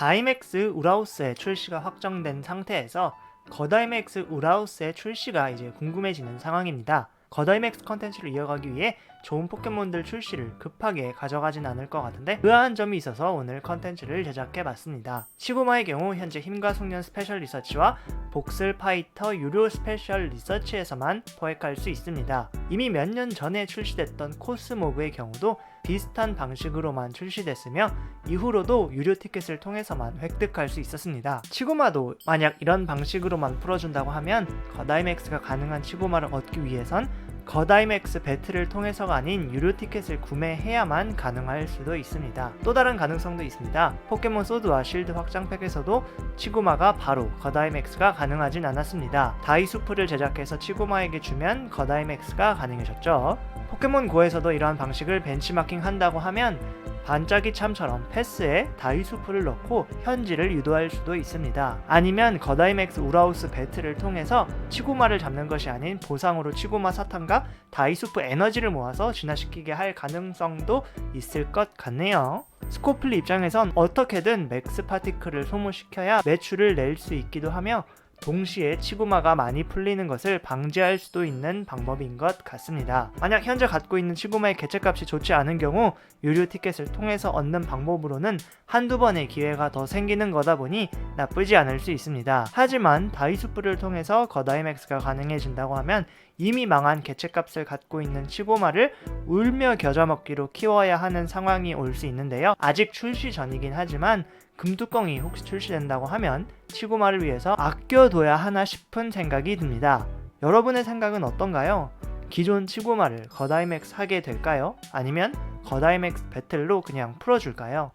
다이맥스 우라우스의 출시가 확정된 상태에서 거다이맥스 우라우스의 출시가 이제 궁금해지는 상황입니다. 거다이맥스 컨텐츠를 이어가기 위해 좋은 포켓몬들 출시를 급하게 가져가진 않을 것 같은데 의아한 점이 있어서 오늘 컨텐츠를 제작해봤습니다. 시구마의 경우 현재 힘과 숙련 스페셜 리서치와 복슬 파이터 유료 스페셜 리서치에서만 포획할 수 있습니다. 이미 몇 년 전에 출시됐던 코스모그의 경우도 비슷한 방식으로만 출시됐으며 이후로도 유료 티켓을 통해서만 획득할 수 있었습니다. 치고마도 만약 이런 방식으로만 풀어준다고 하면 거다이맥스가 가능한 치고마를 얻기 위해선 거다이맥스 배틀을 통해서가 아닌 유료 티켓을 구매해야만 가능할 수도 있습니다. 또 다른 가능성도 있습니다. 포켓몬 소드와 실드 확장팩에서도 치고마가 바로 거다이맥스가 가능하진 않았습니다. 다이수프를 제작해서 치고마에게 주면 거다이맥스가 가능해졌죠. 포켓몬 고에서도 이러한 방식을 벤치마킹 한다고 하면 반짝이 참처럼 패스에 다이수프를 넣고 현지를 유도할 수도 있습니다. 아니면 거다이맥스 우라우스 배틀을 통해서 치고마를 잡는 것이 아닌 보상으로 치고마 사탕과 다이수프 에너지를 모아서 진화시키게 할 가능성도 있을 것 같네요. 스코플리 입장에선 어떻게든 맥스 파티클을 소모시켜야 매출을 낼 수 있기도 하며 동시에 치구마가 많이 풀리는 것을 방지할 수도 있는 방법인 것 같습니다. 만약 현재 갖고 있는 치구마의 개체값이 좋지 않은 경우 유료 티켓을 통해서 얻는 방법으로는 한두 번의 기회가 더 생기는 거다 보니 나쁘지 않을 수 있습니다. 하지만 다이수프를 통해서 거다이맥스가 가능해진다고 하면 이미 망한 개체값을 갖고 있는 치고마를 울며 겨자 먹기로 키워야 하는 상황이 올 수 있는데요. 아직 출시 전이긴 하지만 금뚜껑이 혹시 출시된다고 하면 치고마를 위해서 아껴둬야 하나 싶은 생각이 듭니다. 여러분의 생각은 어떤가요? 기존 치고마를 거다이맥스 하게 될까요? 아니면 거다이맥스 배틀로 그냥 풀어줄까요?